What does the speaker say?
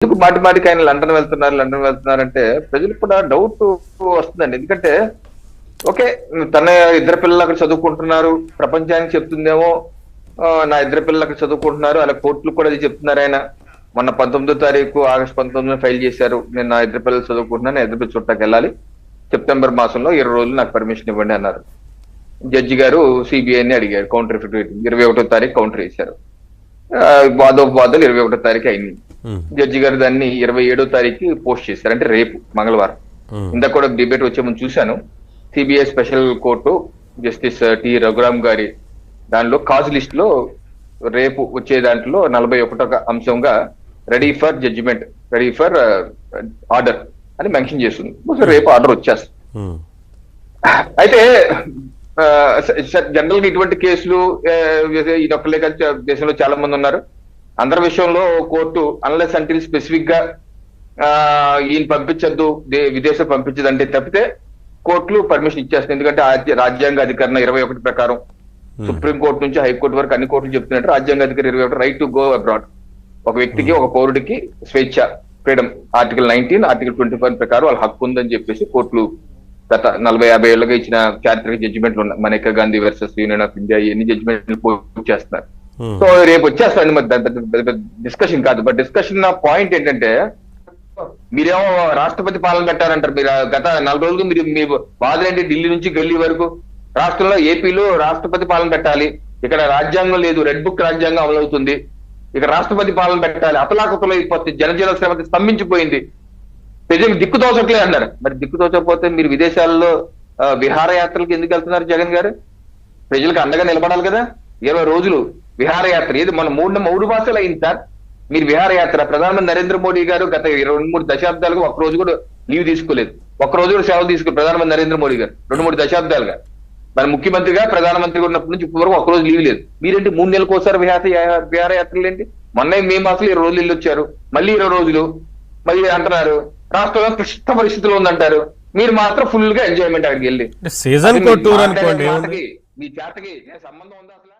ఎందుకు మాటి మాటికి ఆయన లండన్ వెళ్తున్నారు లండన్ వెళ్తున్నారు అంటే ప్రజలకు కూడా డౌట్ వస్తుందండి. ఎందుకంటే ఓకే తన ఇద్దరు పిల్లలు అక్కడ చదువుకుంటున్నారు ప్రపంచానికి చెప్తుందేమో నా ఇద్దరు పిల్లలు అక్కడ చదువుకుంటున్నారు అలా కోర్టులు కూడా అది చెప్తున్నారు ఆయన. మొన్న పంతొమ్మిదో తారీఖు ఆగస్ట్ పంతొమ్మిది ఫైల్ చేశారు నేను నా ఇద్దరు పిల్లలు చదువుకుంటున్నాను నా ఇద్దరు పిల్లలు చుట్టాకి వెళ్ళాలి. సెప్టెంబర్ మాసంలో ఇరవై రోజులు నాకు పర్మిషన్ ఇవ్వండి అన్నారు. జడ్జి గారు సిబిఐని అడిగారు కౌంటర్ ఫిట్ ఇరవై ఒకటో తారీఖు కౌంటర్ వేశారు. ఆ, వాదోపవాదాలు ఇరవై ఒకటో తారీఖు అయినాయి జడ్జి గారు దాన్ని ఇరవై ఏడో తారీఖు పోస్ట్ చేశారు. అంటే రేపు మంగళవారం. ఉమ్, ఇందాక కూడా డిబేట్ వచ్చే ముందు చూశాను. CBI special court justice T Raghuram garu దానిలో కాజ్ లిస్ట్లో రేపు వచ్చే దాంట్లో నలభై ఒకటో అంశంగా ready for judgement ready for order అని మెన్షన్ చేస్తుంది. బహుశా రేపు ఆర్డర్ వచ్చేస్తుంది. అయితే జనరల్గా ఇటువంటి కేసులు ఆ, ఇది ఒక్కలే కాదు చా- దేశంలో చాలా మంది ఉన్నారు. అందరి విషయంలో కోర్టు అన్లెస్ అంటిల్ స్పెసిఫిక్గా ఈయన పంపించద్దు విదేశం పంపించదు అంటే తప్పితే కోర్టులు పర్మిషన్ ఇచ్చేస్తాయి. ఎందుకంటే రాజ్యాంగ అధికరణ ఇరవై ఒకటి ప్రకారం సుప్రీం కోర్టు నుంచి హైకోర్టు వరకు అన్ని కోర్టులు చెప్తున్నట్టు రాజ్యాంగ అధికారి ఇరవై ఒకటి రైట్ టు గో అబ్రాడ్ ఒక వ్యక్తికి ఒక పౌరుడికి స్వేచ్ఛ freedom. Article nineteen article twenty five ప్రకారం వాళ్ళ హక్కు ఉందని చెప్పేసి కోర్టులు గత నలభై యాభై ఏళ్ళుగా ఇచ్చిన చారిత్రక జడ్జిమెంట్లు ఉన్నాయి. Maneka Gandhi versus Union of India ఎన్ని జడ్జిమెంట్లు చేస్తున్నారు. సో రేపు వచ్చేస్తాను మరి. డిస్కషన్ కాదు. బట్ డిస్కషన్ నా పాయింట్ ఏంటంటే మీరేమో రాష్ట్రపతి పాలన పెట్టారంటారు. మీరు గత నలభై రోజులు మీరు మీ బాధలేంటి ఢిల్లీ నుంచి ఢిల్లీ వరకు రాష్ట్రంలో ఏపీలో రాష్ట్రపతి పాలన పెట్టాలి. ఇక్కడ రాజ్యాంగం లేదు. రెడ్ బుక్ రాజ్యాంగం అమలవుతుంది. ఇక్కడ రాష్ట్రపతి పాలన పెట్టాలి. అతలాకుతలో అయిపోతుంది. జనజీవన శ్రమతి స్తంభించిపోయింది. ప్రజలు దిక్కు తోచట్లే అన్నారు. మరి దిక్కు తోచకపోతే మీరు విదేశాల్లో విహారయాత్రలకు ఎందుకు వెళ్తున్నారు జగన్ గారు? ప్రజలకు అండగా నిలబడాలి కదా. ఇరవై రోజులు విహారయాత్ర. ఏది మన మూడు మూడు మాసాలు అయింది సార్. మీరు విహారయాత్ర. ప్రధానమంత్రి నరేంద్ర మోడీ గారు గత రెండు మూడు దశాబ్దాలుగా ఒక రోజు కూడా లీవ్ తీసుకోలేదు. ఒక రోజు కూడా సెలవు తీసుకో ప్రధానమంత్రి నరేంద్ర మోడీ గారు. రెండు మూడు దశాబ్దాలుగా. మన ముఖ్యమంత్రిగా ప్రధానమంత్రిగా ఉన్నప్పటి నుంచి ఇప్పటి వరకు ఒక రోజు లీవ్ లేదు. మీరేంటి మూడు నెలలకు ఒకసారి విహార విహారయాత్రలు ఏంటి? మొన్న మే మాసంలో ఇరవై రోజులు వచ్చారు. మళ్ళీ ఇరవై రోజులు. మళ్ళీ అంటున్నారు. రాష్ట్రంలో క్లిష్ట పరిస్థితులు ఉందంటారు. మీరు మాత్రం ఫుల్గా ఎంజాయ్మెంట్ అక్కడికి వెళ్ళి. సీజన్ మీ చేతకి సంబంధం ఉందా అసలు?